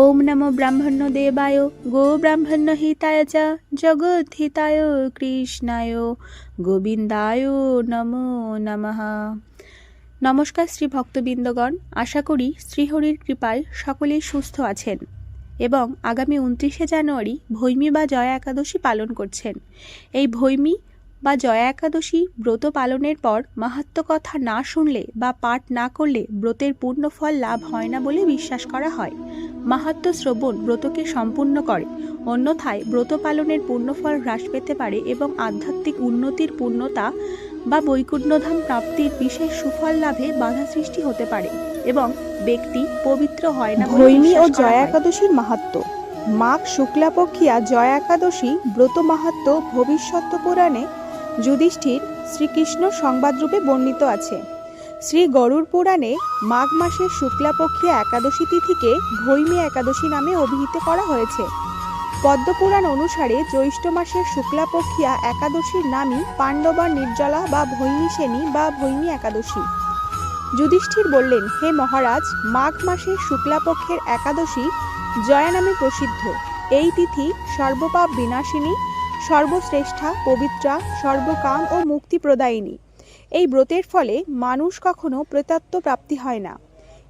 ওম নমো ব্রাহ্মণ্য দেবায় গো ব্রাহ্মণ্য হিতায় চ জগৎ হিতায় কৃষ্ণায়, গোবিন্দায় নমো নমঃ। নমস্কার শ্রী ভক্তবৃন্দগণ, আশা করি শ্রীহরির কৃপায় সকলেই সুস্থ আছেন এবং আগামী উনত্রিশে জানুয়ারি ভৈমী বা জয়া একাদশী পালন করছেন। এই ভৈমী বা জয়া একাদশী ব্রত পালনের পর মাহাত্ম কথা না শুনলে বা পাঠ না করলে ব্রতের পূর্ণ ফল লাভ হয় না বলে বিশ্বাস করা হয়। মাহাত্ম শ্রবণ ব্রতকে সম্পূর্ণ করে। অন্যথায় ব্রত পালনের পূর্ণফল হ্রাস পেতে পারে এবং আধ্যাত্মিক উন্নতির পূর্ণতা বা বৈকুণ্ঠধাম প্রাপ্তির বিশেষ সুফল লাভে বাধা সৃষ্টি হতে পারে এবং ব্যক্তি পবিত্র হয় না ভৈমী ও জয়া একাদশীর মাহাত্ম মাঘ শুক্লাপক্ষিয়া জয়া একাদশী ব্রত মাহাত্ম ভবিষ্যৎ পুরাণে যুধিষ্ঠির শ্রীকৃষ্ণ সংবাদরূপে বর্ণিত আছে। শ্রী গরুর পুরাণে মাঘ মাসের শুক্লাপক্ষিয়া একাদশী তিথিকে ভৈমী একাদশী নামে অভিহিত করা হয়েছে। পদ্মপুরাণ অনুসারে জ্যৈষ্ঠ মাসের শুক্লাপক্ষিয়া একাদশীর নামই পাণ্ডবা নির্জলা বা ভৈমী শ্রেণি বা ভৈমী একাদশী। যুধিষ্ঠির বললেন, হে মহারাজ, মাঘ মাসের শুক্লাপক্ষের একাদশী জয়া নামে প্রসিদ্ধ। এই তিথি সর্বপাপ বিনাশিনী সর্বশ্রেষ্ঠা, পবিত্রা, সর্বকাম ও মুক্তি প্রদায়িনী এই ব্রতের ফলে মানুষ কখনো প্রেতাত্ম প্রাপ্তি হয় না।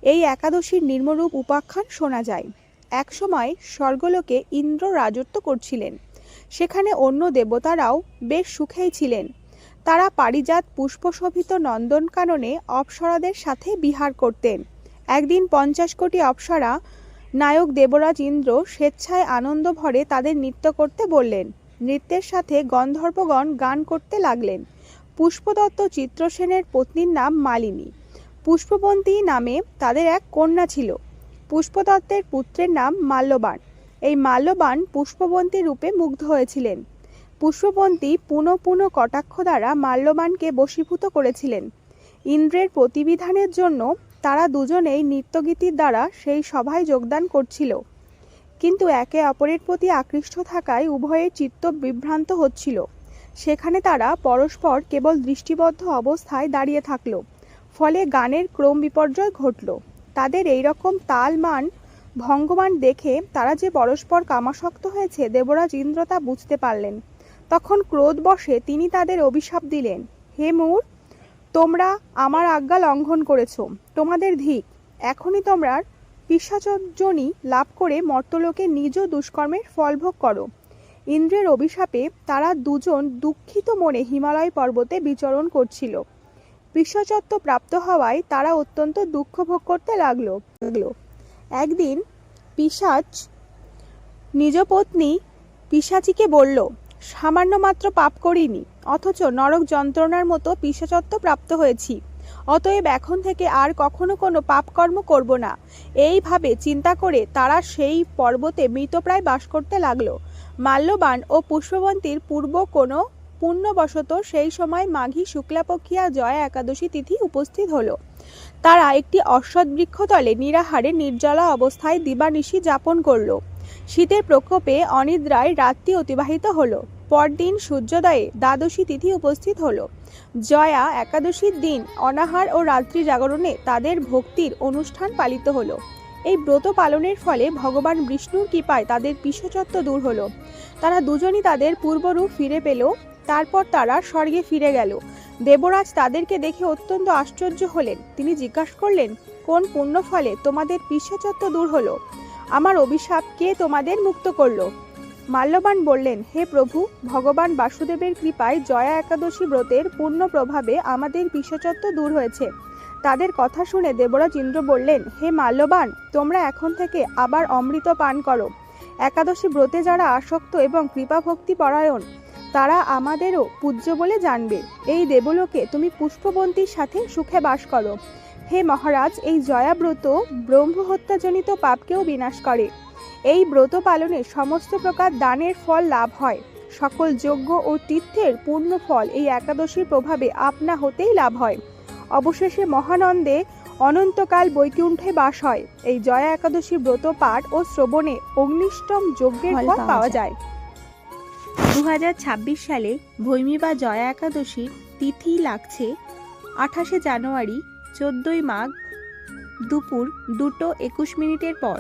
এই একাদশীর নির্মরূপ উপাখ্যান শোনা যায়। একসময় স্বর্গলোকে ইন্দ্র রাজত্ব করছিলেন। সেখানে অন্য দেবতারাও বেশ সুখেই ছিলেন। তারা পারিজাত পুষ্পশোভিত নন্দনকাননে অপ্সরাদের সাথে বিহার করতেন। একদিন পঞ্চাশ কোটি অপ্সরা নায়ক দেবরাজ ইন্দ্র স্বেচ্ছায় আনন্দ ভরে তাদের নৃত্য করতে বললেন নৃত্যের সাথে গন্ধর্বগণ গান করতে লাগলেন। পুষ্পদত্ত চিত্রসেনের পত্নীর নাম মালিনী। পুষ্পবন্তী নামে তাদের এক কন্যা ছিল। পুষ্পদত্তের পুত্রের নাম মাল্যবান। এই মাল্যবান পুষ্পবন্তী রূপে মুগ্ধ হয়েছিলেন। পুষ্পবন্তী পুনঃ পুনঃ কটাক্ষ দ্বারা মাল্যবানকে বশীভূত করেছিলেন। ইন্দ্রের প্রতিবিধানের জন্য তারা দুজনেই নৃত্যগীতির দ্বারা সেই সভায় যোগদান করছিল। কিন্তু একে অপরের প্রতি আকৃষ্ট থাকায় উভয়ের চিত্ত বিভ্রান্ত হচ্ছিল। সেখানে তারা পরস্পর কেবল দৃষ্টিবদ্ধ অবস্থায় দাঁড়িয়ে থাকল, ফলে গানের ক্রম বিপর্যয় ঘটল। তাদের এই রকম তাল মান ভঙ্গমান দেখে তারা যে পরস্পর কামাসক্ত হয়েছে, দেবরাজ ইন্দ্র তা বুঝতে পারলেন। তখন ক্রোধবশে তিনি তাদের অভিশাপ দিলেন, হে মূর, তোমরা আমার আজ্ঞা লঙ্ঘন করেছ, তোমাদের ধিক, এখনই তোমরা পিসাচজনী লাভ করে মর্তলোকে নিজ দুষ্কর্মের ফলভোগ করো। ইন্দ্রের অভিশাপে তারা দুজন দুঃখিত মনে হিমালয় পর্বতে বিচরণ করছিল। পিসাচত্ব প্রাপ্ত হওয়ায় তারা অত্যন্ত দুঃখ ভোগ করতে লাগল। একদিন পিসাচ নিজ পত্নী পিসাচিকে বলল, সামান্য মাত্র পাপ করিনি, অথচ নরক যন্ত্রণার মতো পিসাচত্ব প্রাপ্ত হয়েছি। অতএব এখন থেকে আর কখনো কোনো পাপকর্ম করব না। এইভাবে চিন্তা করে তারা সেই পর্বতে মৃতপ্রায় বাস করতে লাগল। মাল্যবান ও পুষ্পবন্তীর পূর্ব কোনো পুণ্যবশত সেই সময় মাঘী শুক্লাপক্ষিয়া জয়া একাদশী তিথি উপস্থিত হলো। তারা একটি অশ্বৎ বৃক্ষতলে নিরাহারে নির্জলা অবস্থায় দিবানিশি যাপন করল। শীতের প্রকোপে অনিদ্রায় রাত্রি অতিবাহিত হলো। পরদিন সূর্যোদয়ে দ্বাদশী তিথি উপস্থিত হল। জয়া একাদশীর দিন অনাহার ও রাত্রি জাগরণে তাদের ভক্তির অনুষ্ঠান পালিত হলো। এই ব্রত পালনের ফলে ভগবান বিষ্ণুর কৃপায় তাদের পিশচত্ব দূর হলো। তারা দুজনই তাদের পূর্বরূপ ফিরে পেল, তারপর তারা স্বর্গে ফিরে গেল। দেবরাজ তাদেরকে দেখে অত্যন্ত আশ্চর্য হলেন। তিনি জিজ্ঞাসা করলেন, কোন পুণ্য ফলে তোমাদের পিশচত্ব দূর হলো? আমার অভিশাপ কে তোমাদের মুক্ত করল? মাল্যবান বললেন, হে প্রভু, ভগবান বাসুদেবের কৃপায় জয়া একাদশী ব্রতের পূর্ণ প্রভাবে আমাদের পিশচত্ব দূর হয়েছে। তাদের কথা শুনে দেবরাজ ইন্দ্র বললেন, হে মাল্যবান, তোমরা এখন থেকে আবার অমৃত পান করো। একাদশী ব্রতে যারা আসক্ত এবং কৃপা ভক্তি পরায়ণ, তারা আমাদেরও পূজ্য বলে জানবে। এই দেবলোকে তুমি পুষ্পবন্তীর সাথে সুখে বাস করো। হে মহারাজ, এই জয়া ব্রত ব্রহ্ম হত্যাজনিত পাপকেও বিনাশ করে। এই ব্রত পালনে সমস্ত প্রকার দানের ফল লাভ হয়। সকল যজ্ঞ ও তীর্থের পূর্ণ ফল এই একাদশীর প্রভাবে আপনা হতেই লাভ হয়। অবশেষে মহানন্দে অনন্তকাল বৈকুণ্ঠে বাস হয়। এই জয়া একাদশী ব্রত পাঠ ও শ্রবণে অগ্নিষ্টম যজ্ঞের ফল পাওয়া। যায়। দু হাজার ছাব্বিশ সালে ভৈমী বা জয়া একাদশীর তিথি লাগছে আঠাশে জানুয়ারি চোদ্দই মাঘ দুপুর দুটো একুশ মিনিটের পর।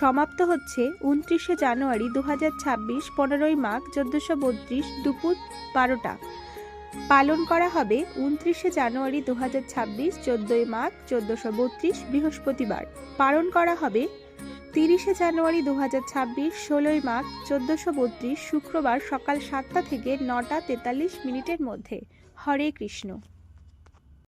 সমাপ্ত হচ্ছে উনত্রিশে জানুয়ারি দু হাজার ছাব্বিশ পনেরোই মাঘ চোদ্দোশো বত্রিশ দুপুর বারোটা। পালন করা হবে উনত্রিশে জানুয়ারি দু হাজার ছাব্বিশ চোদ্দোই মাঘ চোদ্দোশো বত্রিশ বৃহস্পতিবার। পালন করা হবে তিরিশে জানুয়ারি দু হাজার ছাব্বিশ ষোলোই মাঘ চোদ্দোশো বত্রিশ শুক্রবার সকাল সাতটা থেকে নটা তেতাল্লিশ মিনিটের মধ্যে। হরে কৃষ্ণ।